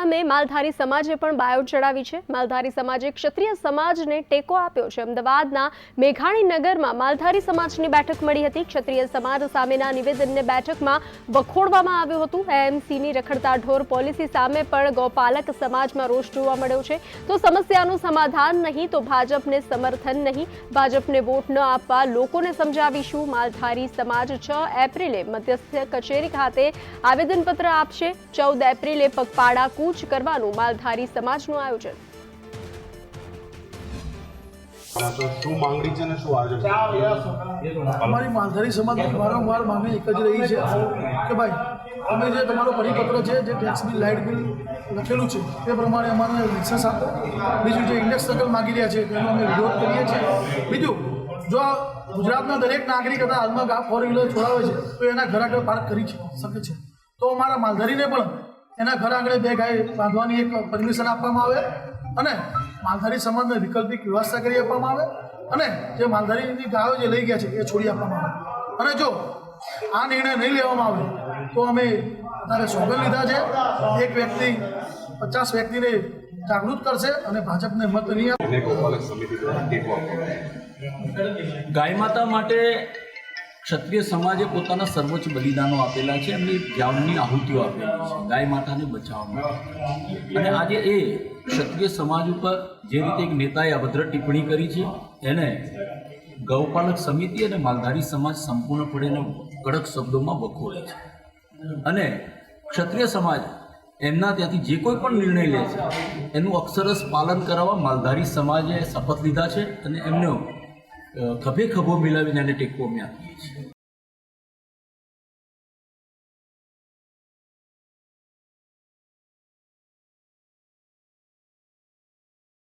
સામે માલધારી સમાજે પણ બાયો ચડાવી છે. માલધારી સમાજે ક્ષત્રિય સમાજને ટેકો આપ્યો છે. અમદાવાદના મેઘાણી નગરમાં માલધારી સમાજની બેઠક મળી હતી. ક્ષત્રિય સમાજ સામેના નિવેદનને બેઠકમાં વખોડવામાં આવ્યું હતું. એએમસીની રખડતા ઢોર પોલિસી સામે પણ ગૌપાલક સમાજમાં રોષ જોવા મળ્યો છે. તો સમસ્યાનું સમાધાન નહીં, તો ભાજપને સમર્થન નહીં. ભાજપને વોટ ન આપવા લોકોને સમજાવીશું. માલધારી સમાજ છ એપ્રિલે મધ્યસ્થ કચેરી ખાતે આવેદનપત્ર આપશે. ચૌદ એપ્રિલે પગપાળા કૂચ કરવાનું માલધારી સમાજનું આયોજન. હા, તો છે ને અમારી માલધારી સમાજની વારંવાર માંગણી એક જ રહી છે કે ભાઈ અમે જે તમારો પરિપત્ર છે જે ટેક્સ બિલ લાઇટ બિલ લખેલું છે તે પ્રમાણે અમારે લાઇસન્સ આપો. બીજું જે ઇન્ડેક્સ નકલ માગી રહ્યા છે તેનો અમે વિરોધ કરીએ છીએ. બીજું જો ગુજરાતના દરેક નાગરિક હતા હાલમાં ફોર વ્હીલર છોડાવે છે તો એના ઘર આગળ પાર્ક કરી શકે છે. તો અમારા માલધારીને પણ એના ઘર આંગણે બે ગાય બાંધવાની એક પરમિશન આપવામાં આવે અને માલધારી સમાજને વૈકલ્પિક વ્યવસ્થા કરી આપવામાં આવે અને જે માલધારીની ગાયો જે લઈ ગયા છે એ છોડી આપવામાં આવે. અને જો આ નિર્ણય નહીં લેવામાં આવે તો અમે અત્યારે સોગન લીધા છે. એક વ્યક્તિ પચાસ વ્યક્તિને જાગૃત કરશે અને ભાજપને મત નહીં આપે. એને ગોપાલક સમિતિ દ્વારા ટેકો આપવામાં ગાય માતા માટે ક્ષત્રિય સમાજે પોતાના સર્વોચ્ચ બલિદાનો આપેલા છે, એમની જાનની આહુતિઓ આપેલી છે, ગાય માતાને બચાવવા અને આજે એ ક્ષત્રિય સમાજ ઉપર જે રીતે એક નેતાએ અભદ્ર ટિપ્પણી કરી છે, એને ગૌપાલક સમિતિ અને માલધારી સમાજ સંપૂર્ણપણે એને કડક શબ્દોમાં વખોડે છે. અને ક્ષત્રિય સમાજ એમના ત્યાંથી જે કોઈ પણ નિર્ણય લે છે, એનું અક્ષરસ પાલન કરાવવા માલધારી સમાજે શપથ લીધા છે અને એમનો અ, ખભે ખભો મિલાવીને એને ટેકો અમે આપીએ છીએ